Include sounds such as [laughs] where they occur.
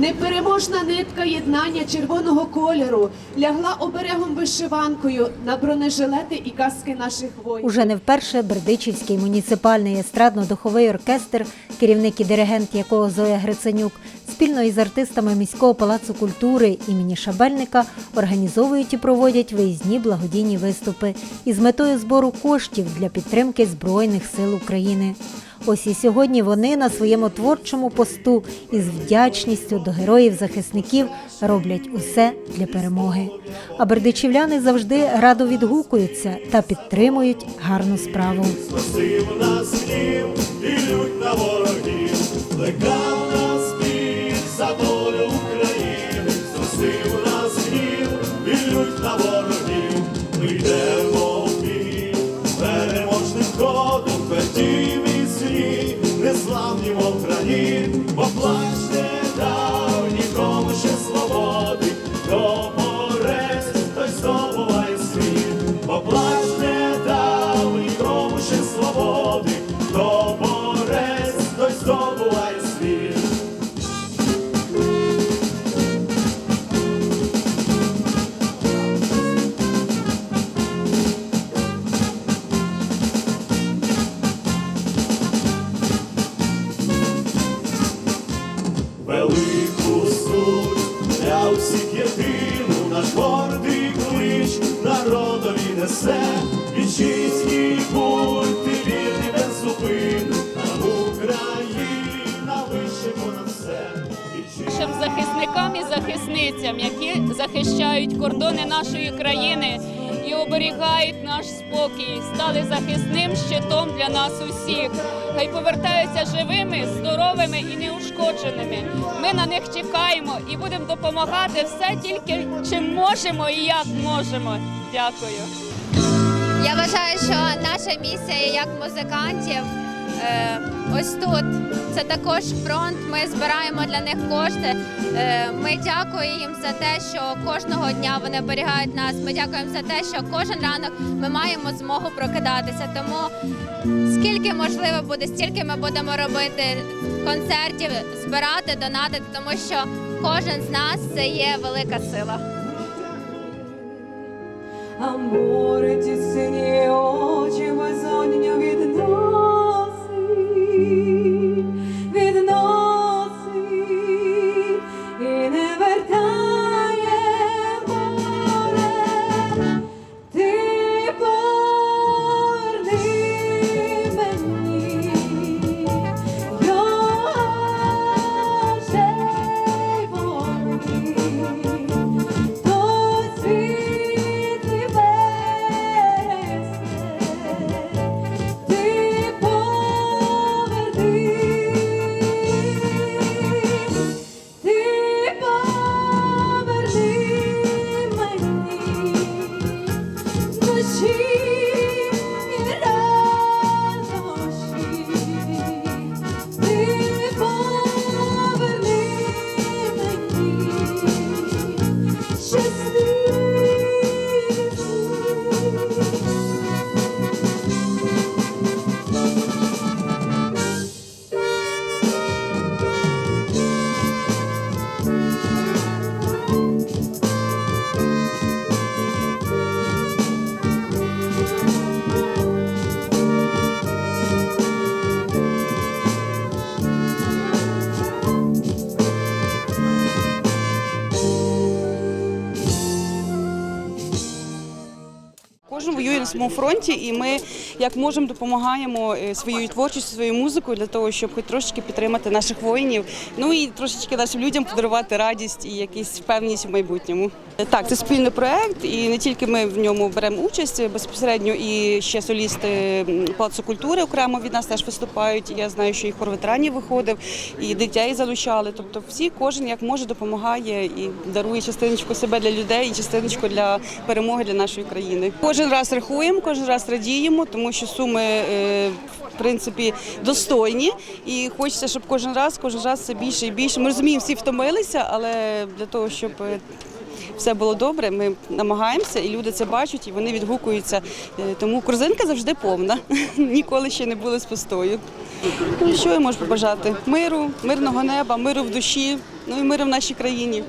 Непереможна нитка єднання червоного кольору лягла оберегом вишиванкою на бронежилети і каски наших воїнів. Уже не вперше Бердичівський муніципальний естрадно-духовий оркестр, керівник і диригент якого Зоя Гриценюк, спільно із артистами міського палацу культури імені Шабельника організовують і проводять виїзні благодійні виступи із метою збору коштів для підтримки Збройних сил України. Ось і сьогодні вони на своєму творчому посту із вдячністю до героїв-захисників роблять усе для перемоги. А бердичівляни завжди радо відгукуються та підтримують гарну справу. Носив нас і на ворогів, і на ворогів, ми йдемо в бій, переможним ходом, хатів і сні, незламні граніт, поплач не Велику суть для усіх єдину, наш гордий клич народові несе, вітчизні будьте вірні без зупину, нам Україна вище понад все. Нашим захисникам і захисницям, які захищають кордони нашої країни і оберігають наш спокій, стали захисним щитом для нас усіх. Хай повертаються живими, здоровими і неушкодженими. Ми на них чекаємо і будемо допомагати все тільки чим можемо і як можемо. Дякую. Я вважаю, що наша місія як музикантів ось тут. Це також фронт. Ми збираємо для них кошти. Е, Ми дякуємо їм за те, що кожного дня вони оберігають нас. Ми дякуємо за те, що кожен ранок ми маємо змогу прокидатися. Тому скільки можливо буде, стільки ми будемо робити концертів, збирати, донатити, тому що кожен з нас це є велика сила. Аморе ті сині очі безодню відносить, душі і Кожен воює на своєму фронті, і ми як можемо допомагаємо е, своєю творчістю, своєю музикою для того, щоб хоч трошечки підтримати наших воїнів. Ну і трошечки нашим людям подарувати радість і якусь впевненість в майбутньому. Е, Так, це спільний проект, і не тільки ми в ньому беремо участь безпосередньо, і ще солісти Палацу культури окремо від нас теж виступають. Я знаю, що і хор ветеранів виходив, і дітей залучали. Тобто, всі кожен як може допомагає і дарує частиночку себе для людей, і частиночку для перемоги для нашої країни. Кожен раз рахуємо, кожен раз радіємо, тому що суми. е, В принципі, достойні, і хочеться, щоб кожен раз, кожен раз все більше і більше. Ми розуміємо, всі втомилися, але для того, щоб е, все було добре, ми намагаємося, і люди це бачать, і вони відгукуються. Е, Тому корзинка завжди повна. [laughs] Ніколи ще не було з пустою. Ну, що я можу побажати? Миру, мирного неба, миру в душі, Ну і миру в нашій країні.